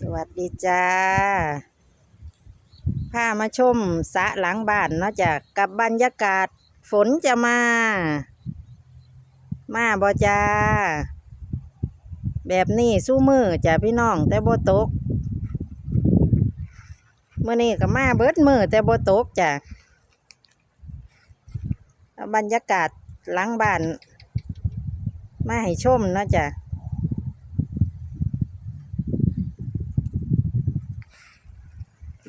สวัสดีจ้าพามาชมสระหลังบ้านเนาะจากกับบรรยากาศฝนจะมา มาบ่จ้า แบบนี้สู้มือจ้ะพี่น้องแต่บ่ตกเมื่อนี้ก็มาเบิดมือแต่บ่ตกจ้ะเอาบรรยากาศหลังบ้าน มาให้ชมเนาะจ้ะ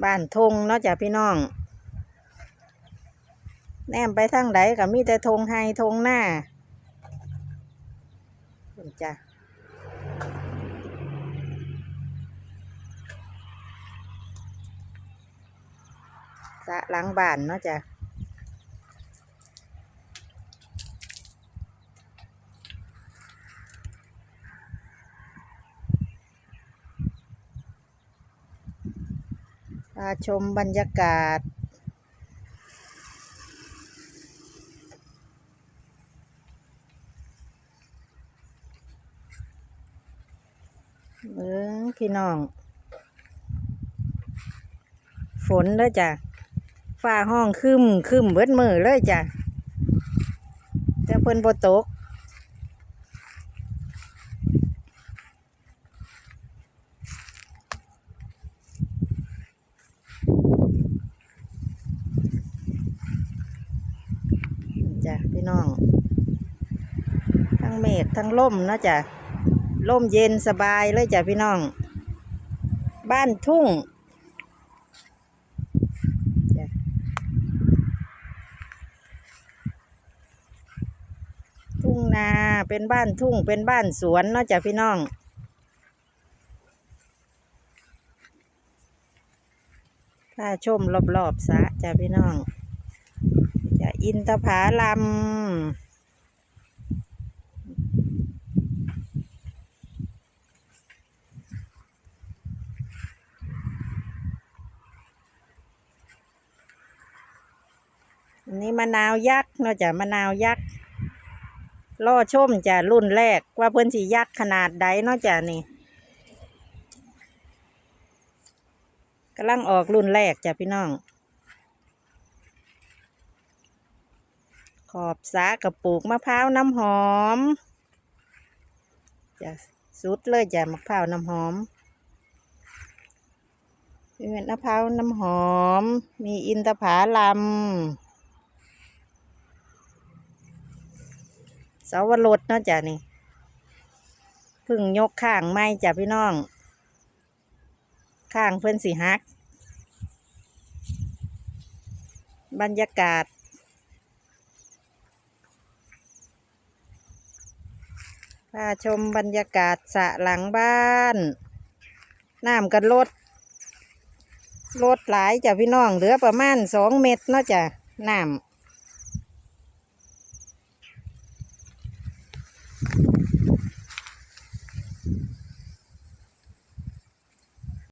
บ้านทงเนาะจ้ะพี่น้อง แนมไปทางไหนก็มีแต่ทงไฮทงหน้าเพิ่นจ้ะสะหล้างบ้านเนาะจ้ะ พาชมบรรยากาศ เบิ้งพี่น้อง ฝนเด้อจ้ะฟ้าห้องคึมคึมเบิดมือเลยจ้ะแต่เพิ่นบ่ตก จ้ะ พี่น้อง ทั้งเมฆทั้งลมนะจ้ะลมเย็นสบายเลยจ้ะพี่น้อง บ้านทุ่งทุ่งนาเป็นบ้านทุ่งเป็นบ้านสวนเนาะจ้ะพี่น้องถ้าชมรอบๆสะจ้ะพี่น้อง จ้ะอินทผาลัมอันนี้มะนาวยักษ์เนาะจ้ะมะนาวยักษ์ล่อชมจ้ะรุ่นแรกว่าเพิ่อนสิยักษ์ขนาดใดเนาะจ้ะนี่กำลังออกรุ่นแรกจ้ะพี่น้อง ขอบสากับปลูกมะพร้าวน้ำหอมจะสุดเลยจ้ะมะพร้าวน้ำหอมมีมะพร้าวน้ำหอม มีอินทผาลัมเสาวรสเนาะจ้ะนี่พึ่งยกข้างไม่จ้ะพี่น้อง ข้างเพื่อนสีฮัก บรรยากาศ พาชมบรรยากาศสะหลังบ้าน น้ำกันลดลดหลายจ้ะพี่น้อง เหลือประมาณสองเม็ดเนาะจ้ะน้ำ